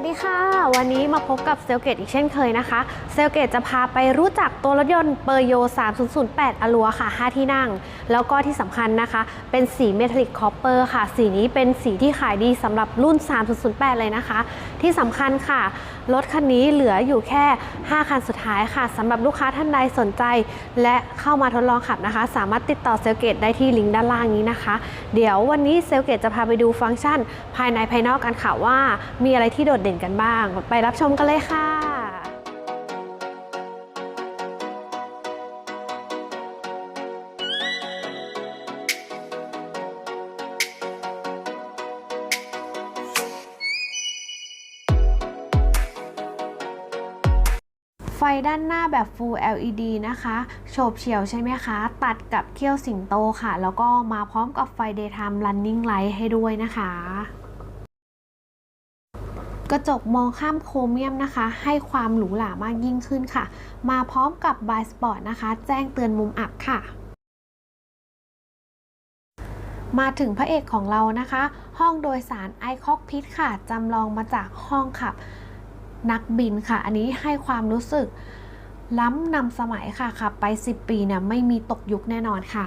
สดีค่ะ วันนี้มาพบกับเซลเกตอีกเช่นเคยนะคะ เซลเกตจะพาไปรู้จักตัวรถยนต์เปอร์โย 3008อลัวค่ะ 5 ที่นั่ง แล้วก็ที่สำคัญนะคะ เป็นสีเมทัลลิกคอปเปอร์ค่ะ สีนี้เป็นสีที่ขายดีสำหรับรุ่น 3008 เลยนะคะ ที่สำคัญค่ะ รถคันนี้เหลืออยู่แค่ 5 คันสุดท้ายค่ะสำหรับลูกค้าท่านใดสนใจ และเข้ามาทดลองขับนะคะ สามารถติดต่อเซลเกตได้ที่ลิงก์ด้านล่างนี้นะคะ เดี๋ยววันนี้เซลเกตจะพาไปดูฟังก์ชัน ภายในภายนอกกันค่ะว่ามีอะไรที่โดดเด่นกันบ้าง ไปรับชมกันเลยค่ะ ไฟด้านหน้าแบบ Full LED นะคะ โฉบเฉี่ยวใช่ไหมคะ ตัดกับเขี้ยวสิงโตค่ะ แล้วก็มาพร้อมกับไฟ Daytime Running Light ให้ด้วยนะคะ กระจกมองข้ามโครเมียมนะคะ ให้ความหรูหรามากยิ่งขึ้นค่ะ มาพร้อมกับบายสปอร์ตนะคะ แจ้งเตือนมุมอับค่ะ มาถึงพระเอกของเรานะคะ ห้องโดยสารไอคอกพิทค่ะจำลองมาจากห้องขับนักบินค่ะ อันนี้ให้ความรู้สึกล้ำนำสมัยค่ะขับไป 10 ปีเนี่ยไม่มีตกยุคแน่นอนค่ะ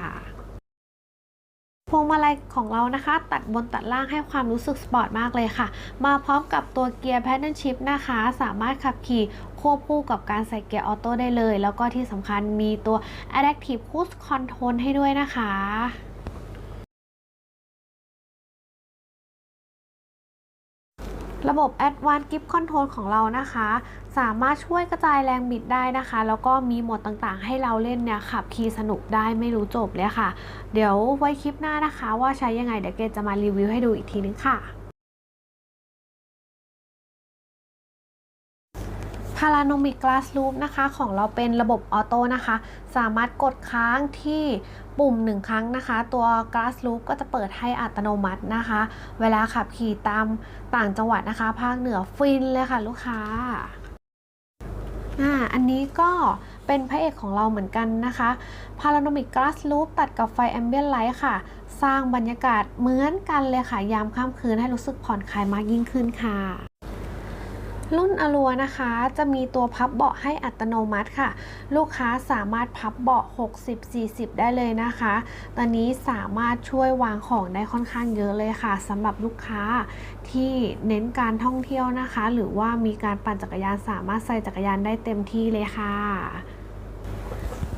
วงมาลัยของเรานะคะ ตัดบนตัดล่างให้ความรู้สึกสปอร์ตมากเลยค่ะ มาพร้อมกับตัวเกียร์แพดเดิลชิพนะคะ สามารถขับขี่ควบคู่กับการใส่เกียร์ออโต้ได้เลย แล้วก็ที่สำคัญมีตัว Adaptive Cruise Control ให้ด้วยนะคะ ระบบ Advanced Grip Control ของเรานะคะ สามารถช่วยกระจายแรงบิดได้นะคะ แล้วก็มีโหมดต่างๆ ให้เราเล่นเนี่ยขับขี่สนุกได้ไม่รู้จบเลยค่ะ เดี๋ยวไว้คลิปหน้านะคะ ว่าใช้ยังไงเดี๋ยวเกดจะมารีวิวให้ดูอีกทีนึงค่ะ Paranomic Glass Loop นะคะของเราเป็นระบบออโต้นะคะ สามารถกดค้างที่ปุ่มหนึ่งครั้งนะคะ ตัว Glass Loop ก็จะเปิดให้อัตโนมัตินะคะ เวลาขับขี่ตามต่างจังหวัดนะคะ ภาคเหนือฟินเลยค่ะลูกค้าอ่าอันนี้ก็เป็นพระเอกของเราเหมือนกันนะคะ Paranomic Glass Loop ตัดกับไฟ Ambient Light ค่ะ สร้างบรรยากาศเหมือนกันเลยค่ะ ยามค่ำคืนให้รู้สึกผ่อนคลายมากยิ่งขึ้นค่ะ รุ่นอลัวนะคะ จะมีตัวพับเบาะให้อัตโนมัติค่ะ ลูกค้าสามารถพับเบาะ 60-40 ได้เลยนะคะ ตอนนี้สามารถช่วยวางของได้ค่อนข้างเยอะเลยค่ะสำหรับลูกค้าที่เน้นการท่องเที่ยวนะคะ หรือว่ามีการปั่นจักรยานสามารถใส่จักรยานได้เต็มที่เลยค่ะ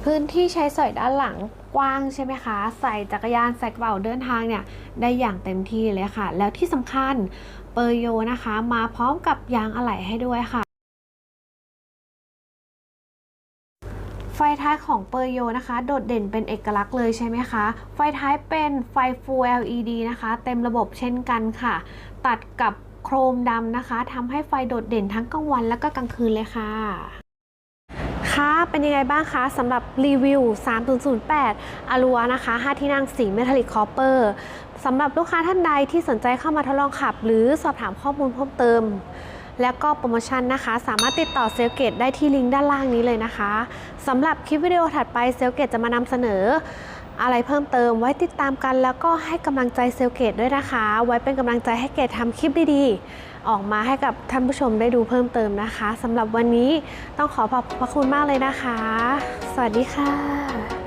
พื้นที่ใช้สอยด้านหลังกว้างใช่ไหมคะ ใส่จักรยานใส่กระเป๋าเดินทางเนี่ยได้อย่างเต็มที่เลยค่ะ แล้วที่สำคัญเปอร์โยนะคะ มาพร้อมกับยางอะไหล่ให้ด้วยค่ะ ไฟท้ายของเปอร์โยนะคะ โดดเด่นเป็นเอกลักษณ์เลยใช่ไหมคะ ไฟท้ายเป็นไฟ Full LED นะคะ เต็มระบบเช่นกันค่ะ ตัดกับโครมดำนะคะทำให้ไฟโดดเด่นทั้งกลางวันและก็กลางคืนเลยค่ะ ค่ะ เป็นยังไงบ้างคะสำหรับรีวิว 3008อารัวนะคะ 5 ที่นั่งสีเมทัลลิกคอปเปอร์สำหรับลูกค้าท่านใดที่สนใจเข้ามาทดลองขับ หรือสอบถามข้อมูลเพิ่มเติม แล้วก็โปรโมชั่นนะคะ สามารถติดต่อเซลเกตได้ที่ลิงก์ด้านล่างนี้เลยนะคะสำหรับคลิปวิดีโอถัดไปเซลเกตจะมานำเสนอ อะไรเพิ่มเติมไว้ติดตามกัน แล้วก็ให้กำลังใจเซลเกตด้วยนะคะ ไว้เป็นกำลังใจให้เกตทำคลิปดีๆ ออกมาให้กับท่านผู้ชมได้ดูเพิ่มเติมนะคะสำหรับวันนี้ต้องขอขอบพระคุณมากเลยนะคะ สวัสดีค่ะ